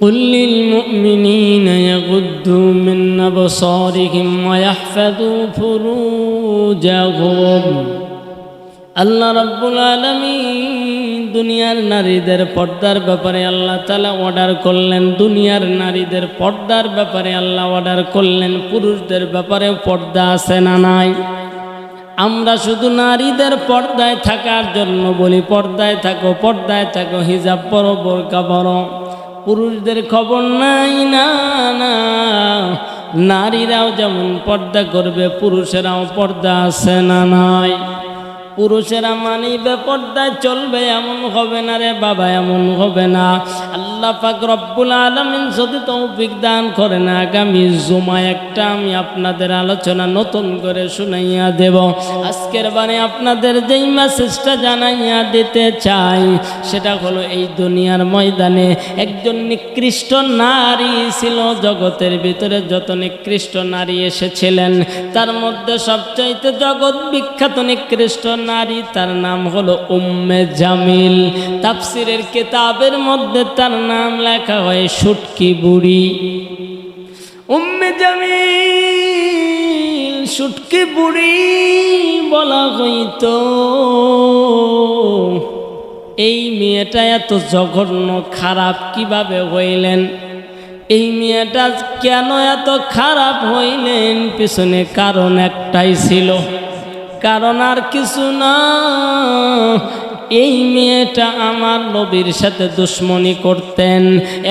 قل للمؤمنين يغضوا من أبصارهم ويحفظوا فروجهم আল্লাহ রব্বুল আলমিন দুনিয়ার নারীদের পর্দার ব্যাপারে আল্লাহ তালা অর্ডার করলেন দুনিয়ার নারীদের পর্দার ব্যাপারে আল্লাহ অর্ডার করলেন পুরুষদের ব্যাপারেও পর্দা আছে না নাই আমরা শুধু নারীদের পর্দায় থাকার জন্য বলি পর্দায় থাকো পর্দায় থাকো হিজাব পরো বোরকা পরো পুরুষদের খবর নাই না না। নারীরাও যেমন পর্দা করবে পুরুষেরাও পর্দা আসে না নাই? পুরুষেরা মানিবে, পর্দায় চলবে, এমন হবে না রে বাবা, এমন হবে না। আল্লাহ পাক রব্বুল আলমিন যদি তৌফিক দান করে না আগামী জুমা একটা আমি আপনাদের আলোচনা নতুন করে শুনাইয়া দেব। আজকের বারে আপনাদের যেই মেসেজটা জানাইয়া দিতে চাই, সেটা হলো এই দুনিয়ার ময়দানে একজন নিকৃষ্ট নারী ছিল, জগতের ভিতরে যত নিকৃষ্ট নারী এসেছিলেন, তার মধ্যে সবচাইতে জগৎ বিখ্যাত নিকৃষ্ট নারী, তার নাম হলো উম্মে জামিল। তাফসিরের কিতাবের মধ্যে তার নাম লেখা হয় সুটকি বুড়ি। উম্মে জামিল সুটকি বুড়ি বলা হইতো, এই মেয়েটা এত জঘন্য, খারাপ কীভাবে হইলেন? এই মেয়েটা কেন এত খারাপ হইলেন? পিছনে কারণ একটাই ছিল। কারণ আর কিছু না। এই মেয়েটা আমার নবীর সাথে দুশ্মনী করতেন,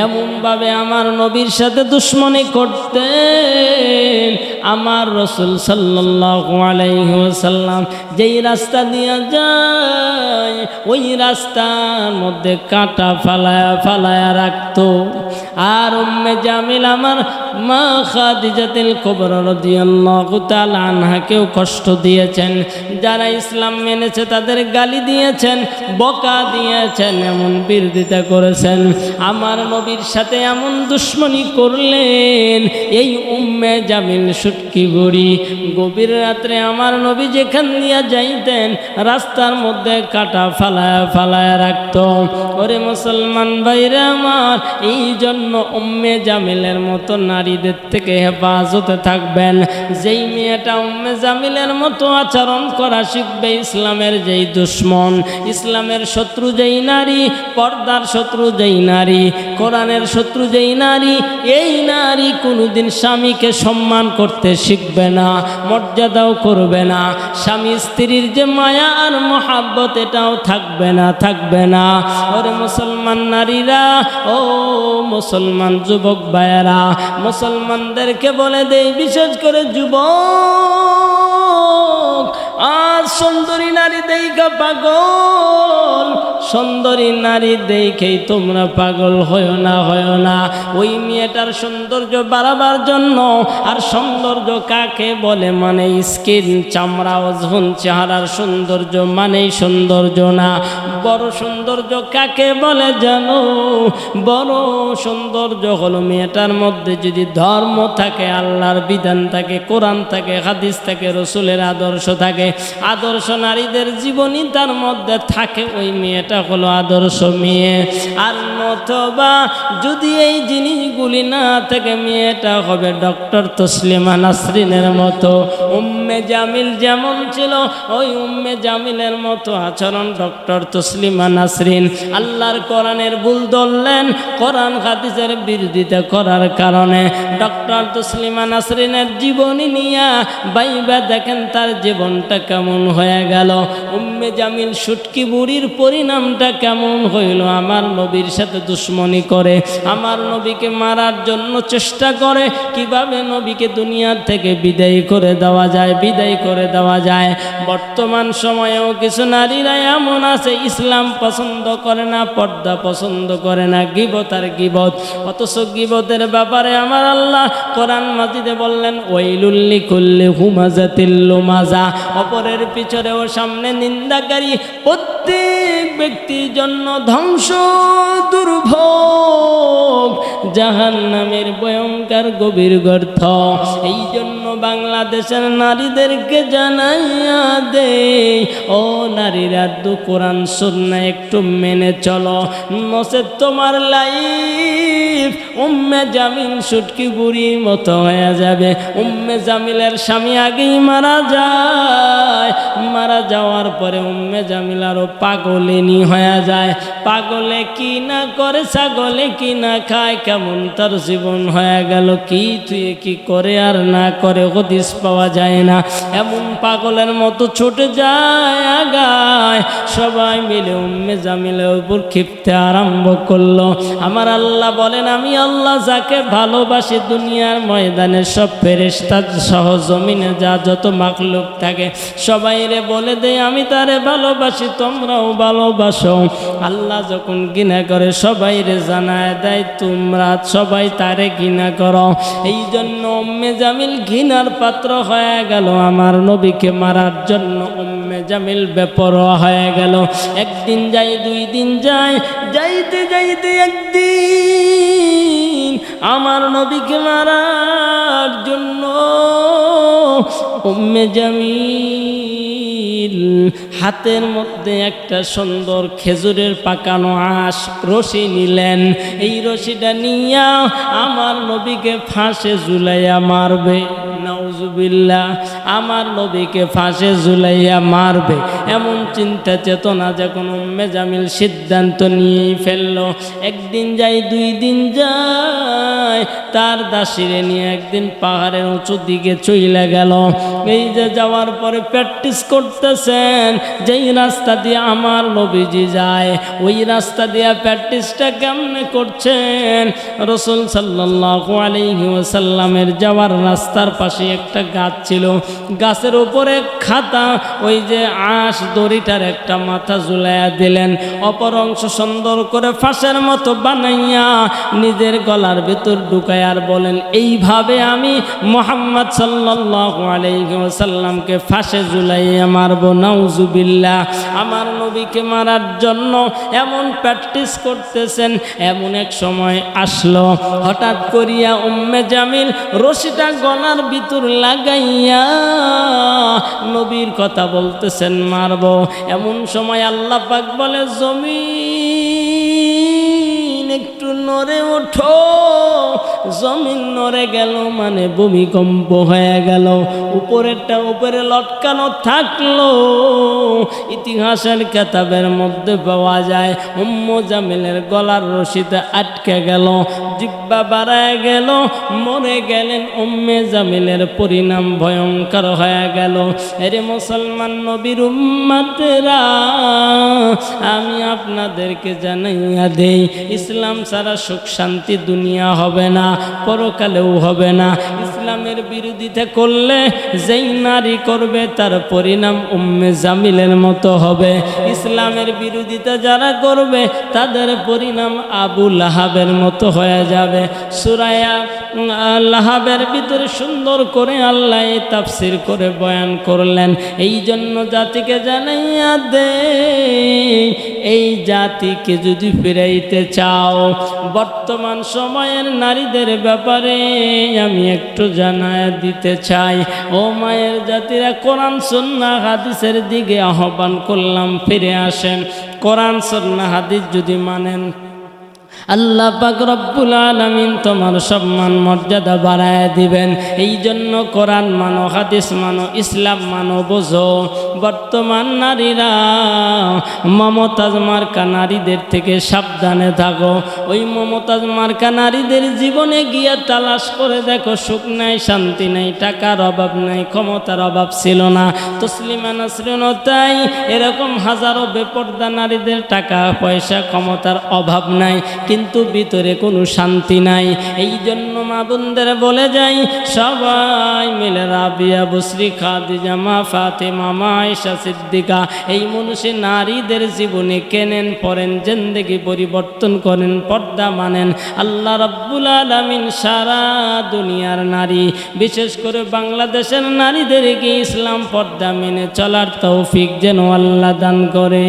এমনভাবে আমার নবীর সাথে দুশ্মনী করতেন। আমার রসুল সাল্লাম যেই রাস্তা দিয়ে যায়, ওই রাস্তার মধ্যে কাঁটা ফালায়া ফালায়া রাখতো। আর উম্মে জামিল আমার মা খাদিজাতিল কবর রাদিয়াল্লাহু তাআলা আনহাকেও কষ্ট দিয়েছেন। যারা ইসলাম মেনেছে তাদের গালি দিয়েছেন, বকা দিয়েছেন, এমন বিরোধিতা করেছেন। আমার নবীর সাথে এমন দুশ্মনী করলেন, এই উম্মে জামিল সুটকি বুড়ি গভীর রাত্রে আমার নবী যেখান দিয়া যাইতেন, রাস্তার মধ্যে কাটা ফালায় ফালায় রাখত। ওরে মুসলমান ভাইরা আমার, এই জন্য উম্মে জামিলের মতো নারীদের থেকে হেফাজতে থাকবেন। যেই মেয়েটা উম্মে জামিলের মতো আচরণ করা শিখবে ইসলামের যেই দুশ্মন, ইসলামের শত্রু যেই নারী, পর্দার শত্রু যেই নারী, কোরআনের শত্রু যেই নারী, এই নারী কোনোদিন স্বামীকে সম্মান করতে শিখবে না, মর্যাদাও করবে না। স্বামী স্ত্রীর যে মায়া আর মহাব্বত এটাও থাকবে না থাকবে না। ওরে মুসলমান নারীরা, ও মুসলমান যুবক ভাইয়েরা মুসলমানদেরকে বলে দেই বিশেষ করে যুবক আজ সুন্দরী নারী দেখা পাগল, সুন্দরী নারী দেখেই তোমরা পাগল হয় না হয় না। ওই মেয়েটার সৌন্দর্য বাড়াবার জন্য আর সৌন্দর্য কাকে বলে মানে স্কিন, চামড়া ওজন চেহারার সৌন্দর্য মানেই সৌন্দর্য না। বড় সৌন্দর্য কাকে বলে জানো? বড় সৌন্দর্য হলো মেয়েটার মধ্যে যদি ধর্ম থাকে, আল্লাহর বিধান থাকে, কোরআন থাকে, হাদিস থাকে, রসুলের আদর্শ থাকে আদর্শ নারীদের জীবনী তার মধ্যে থাকে। ওই মেয়েটা হলো আদর্শ মেয়ে। আর নতবা যদি এই জিনিসগুলি না থাকে, মেয়েটা হবে ডক্টর তসলিমা নাসরিনের মতো। উম্মে জামিল যেমন ছিল, ওই উম্মে জামিলের মতো আচরণ ডক্টর তসলিমা নাসরিন। আল্লাহর কোরআনের ভুল ধরলেন, কোরআন হাদিসের বিরোধিতা করার কারণে ডক্টর তসলিমা নাসরিনের জীবনী নিয়ে বাইবা দেখেন, তার জীবনটা কেমন হয়ে গেল? উম্মে জামিল সুটকি বুড়ির পরিণামটা কেমন হইল? আমার নবীর সাথে দুশ্মনী করে, আমার নবীকে মারার জন্য চেষ্টা করে, কীভাবে নবীকে দুনিয়ার থেকে বিদায় করে দেওয়া যায়, বিদায় করে দেওয়া যায়? বর্তমান সময়েও কিছু নারীরা এমন আছে, ইসলাম পছন্দ করে না, পর্দা পছন্দ করে না, গিবত আর গিবত। অথচ গিবতের ব্যাপারে আমার আল্লাহ কোরআন মাজিদে বললেন ওইলুল্লি কুল্লি হুমাজাতিল্লু মাজা অপরের পিছনে ও সামনে নিন্দাকারী প্রত্যেক ব্যক্তির জন্য ধ্বংস দুর্ভোগ। জাহান নামের ভয়ঙ্কর গভীর গর্থ এই জন্য বাংলাদেশের নারীদেরকে জানাইয়া দে ও নারীরা দু কোরআন, সন্না একটু মেনে চলো। নসে তোমার লাইফ উম্মে জামিল সুটকি গুড়ি মতো হয়ে যাবে। উম্মে জামিলের স্বামী আগেই মারা যায়। মারা যাওয়ার পরে উম্মে জামিল আরও পাগলিনী হয়ে যায়। পাগলে কি না করে, ছাগলে কি না খায়, কেমন তার জীবন হয়ে গেল, কি তুই কি করে আর না করে, হদিস পাওয়া যায় না। এমন পাগলের মতো ছুটে যায় আগায়, সবাই মিলে উম্মে জামিলের উপর ক্ষিপ্তে আরম্ভ করল। আমার আল্লাহ বলেন, আমি আল্লাহ যাকে ভালোবাসি দুনিয়ার ময়দানে সব ফেরেস্তা সহ জমিনে যা যত মাকলুক থাকে সবাই রে বলে দেয় আমি তারে ভালোবাসি, তোমরাও ভালোবাসো। আল্লাহ যখন ঘৃণা করে সবাই রে জানায় দেয়, তোমরা সবাই তারে ঘৃণা করো। এই জন্য উম্মে জামিল ঘৃণার পাত্র হয়ে গেল। আমার নবীকে মারার জন্য উম্মে জামিল বেপরোয়া হয়ে গেল। একদিন যাই দুই দিন যাই যাইতে যাইতে একদিন আমার নবীকে মারার জন্য উম্মে জামিল হাতের মধ্যে একটা সুন্দর খেজুরের পাকানো আঁশ রশি নিলেন। এই রশিটা নিয়া আমার নবীকে ফাঁসে ঝুলাইয়া মারবে। নাউজুবিল্লাহ, আমার নবীকে ফাঁসে ঝুলাইয়া মারবে। এমন চিন্তা চেতনা যখন উম্মে জামিল সিদ্ধান্ত নিয়েই ফেলল। একদিন যাই, দুই দিন যায়, তার দাসিরে নিয়ে একদিন পাহাড়ের উঁচু দিকে চইলে গেল। এই যে যাওয়ার পরে প্র্যাকটিস করতেছেন, যেই রাস্তা দিয়ে আমার নবীজি যায়, ওই রাস্তা দিয়ে প্র্যাকটিসটা কেমনে করছেন? রসুল আলাইহি ওয়াসাল্লামের যাওয়ার রাস্তার পাশে একটা গাছ ছিল। গাছের উপরে খাতা, ওই যে আঁশ, দড়িটার একটা মাথা ঝুলাইয়া দিলেন। অপর অংশ সুন্দর করে ফাঁসের মতো বানাইয়া নিজের গলার ভেতর ঢুকায় আর বলেন, এইভাবে আমি মোহাম্মদ সাল্লাল্লাহু আলাইহি ওয়াসাল্লামকে ফাঁসে ঝুলাইয়া মারবো, নাউজুবিল্লাহ। আমার নবীকে মারার জন্য এমন প্র্যাকটিস করতেছেন, এমন এক সময় আসলো। হঠাৎ করিয়া উম্মে জামিল রশিটা গলার ভিতর লাগাইয়া নবীর কথা বলতেছেন মারব। এমন সময় আল্লাহ পাক বলে জমি একটু নড়ে ওঠো। জমিন নড়ে গেল মানে ভূমিকম্প হয়ে গেল। উপরেরটা উপরে লটকানো থাকল। ইতিহাসের কেতাবের মধ্যে পাওয়া যায়, উম্ম জামিলের গলার রশিতে আটকে গেল। জিব্বা বাড়ায় গেল, মরে গেলেন উম্মে জামিলের পরিণাম ভয়ঙ্কর হয়ে গেল। এরে মুসলমান নবীর উম্মাতেরা, আমি আপনাদেরকে জানাইয়া দেই, ইসলাম ছাড়া সুখ শান্তি দুনিয়া হবে না। পরকালেও হবে না। ইসলামের বিরোধিতা করলে যেই নারী করবে তার পরিণাম উম্মে জামিলের মতো হবে। ইসলামের বিরোধিতা যারা করবে তাদের পরিণাম আবু লাহাবের মতো হয়ে যাবে। সুরায়া লাহাবের ভিতরে সুন্দর করে আল্লাহ তাফসির করে বয়ান করলেন। এই জন্য জাতিকে জানাইয়া দে, এই জাতিকে যদি ফিরাইতে চাও, বর্তমান সময়ের নারীদের ব্যাপারে আমি একটু জানায় দিতে চাই। ও মায়ের জাতিরা কোরআন সন্না হাদিসের দিকে আহ্বান করলাম, ফিরে আসেন। কোরআন সন্না হাদিস যদি মানেন আল্লাহ পাক রব্বুল আলামিন তোমার সম্মান মর্যাদা বাড়ায় দিবেন। এই জন্য কোরআন মানো, হাদিস মানো, ইসলাম মানো, বোঝো। বর্তমান নারীরা মমতাজ মার্কা নারীদের থেকে সাবধানে থাকো। ওই মমতাজ মার্কা নারীদের জীবনে গিয়ে তালাশ করে দেখো, সুখ নাই, শান্তি নাই, টাকার অভাব নাই, ক্ষমতার অভাব ছিল না। তসলিমা নাসরিন তাই এরকম হাজারো বেপর্দা নারীদের টাকা, পয়সা, ক্ষমতার অভাব নাই। কিন্তু ভিতরে কোনো শান্তি নাই। এই জন্য মা বোনদের বলে যাই, সবাই মিলে রাবিয়া, বসরি, খাদিজা, মা ফাতেমা, মা আয়েশা, সিদ্দিকা, এই মনুষ্য নারীদের জীবনে কেনেন পড়েন জেন্দেগি পরিবর্তন করেন, পর্দা মানেন। আল্লাহ রাব্বুল আলামিন সারা দুনিয়ার নারী, বিশেষ করে বাংলাদেশের নারীদেরকে ইসলাম পর্দা মেনে চলার তৌফিক যেন আল্লাহ দান করে।